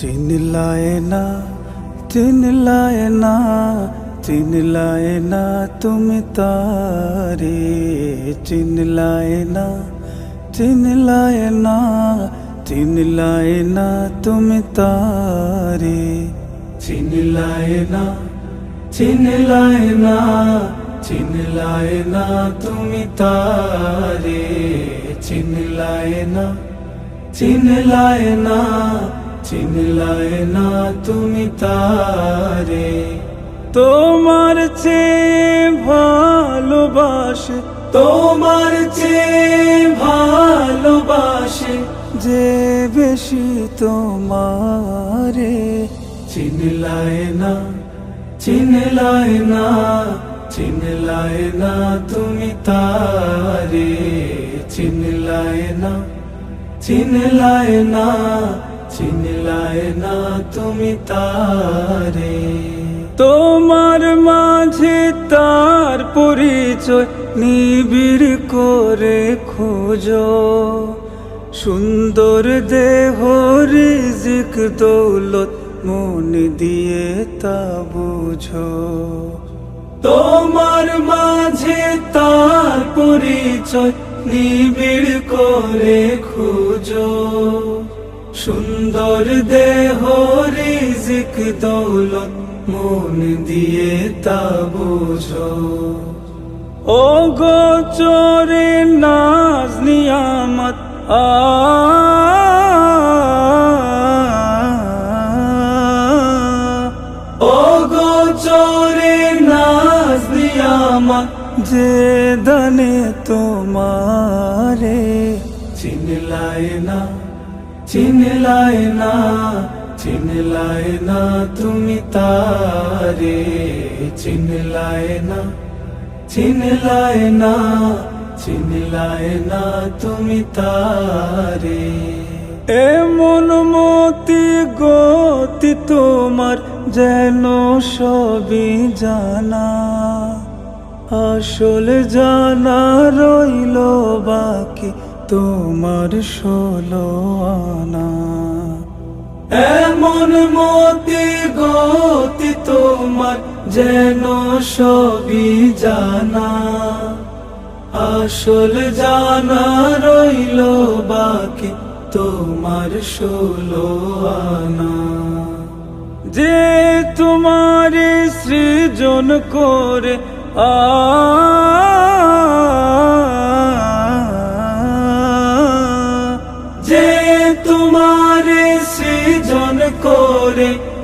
চিনলায় না চিনলায় না চিনলায় না তুমি তারে চিনলায় না চিনলায় না চিনলায় না তুমি তারে চিনলায় না চিনলায় না চিনলায় না তুমি তারে চিনলায় না চিনলায় না চিনলায় না তুমি তারে। তোমার চেয়ে ভালোবাসে, তোমার চেয়ে ভালোবাসে যে বেশি তোমারে। চিনলায় না চিনলায় না চিনলায় না তুমি তারে। চিনলায় না চিনলায় না চিনলায় না তুমি তারে। তোমার মাঝে তার পরিচয় নিবিড় করে খোঁজো। সুন্দর দেহ রিজিক দৌলত মন দিয়ে তা বুঝো। তোমার মাঝে তার পরিচয় নিবিড় করে খুঁজো। সুন্দর দেহ রিজিক দৌলত, মন দিয়ে তা বুঝো। ও গো চোরে নাজ নিয়ামত ও গো চোরে নাজ নিয়ামত, যে দনে তোমারে চিনলায় না। চিনলায় না চিনলায় না তুমি তারে চিনলায় না চিনলায় না চিনলায় না তুমি তারে এমন মতি গতি তোমার যেন সবই জানা, আসল জানা রইল বাকি তোমার ষোলো আনা। এমন মতি গতি তোমার যেন সবই জানা। আসল জানা রইল বাকি তোমার ষোলো আনা। যে তোমার সৃজন করে আ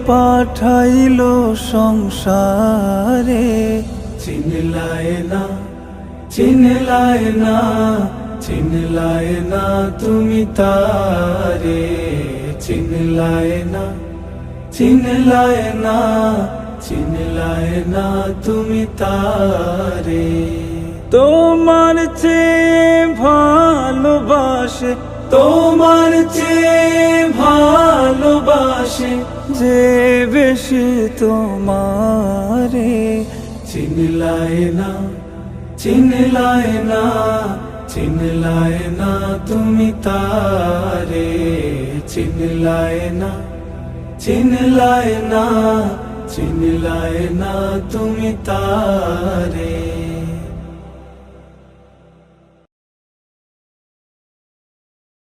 পাঠাইল সংসারে। চিনলায় না চিনলায় না চিনলায় না তুমি তারে। চিনলায় না চিনলায় না চিনলায় না তুমি তারে। তোমার চেয়ে ভালোবাসে তোমার চেয়ে ভালোবাসে যে বেশি তোমারে। চিনলায় না চিনলায় না চিনলায় না তুমি তারে। চিনলায় না চিনলায় না চিনলায় না তুমি তারে।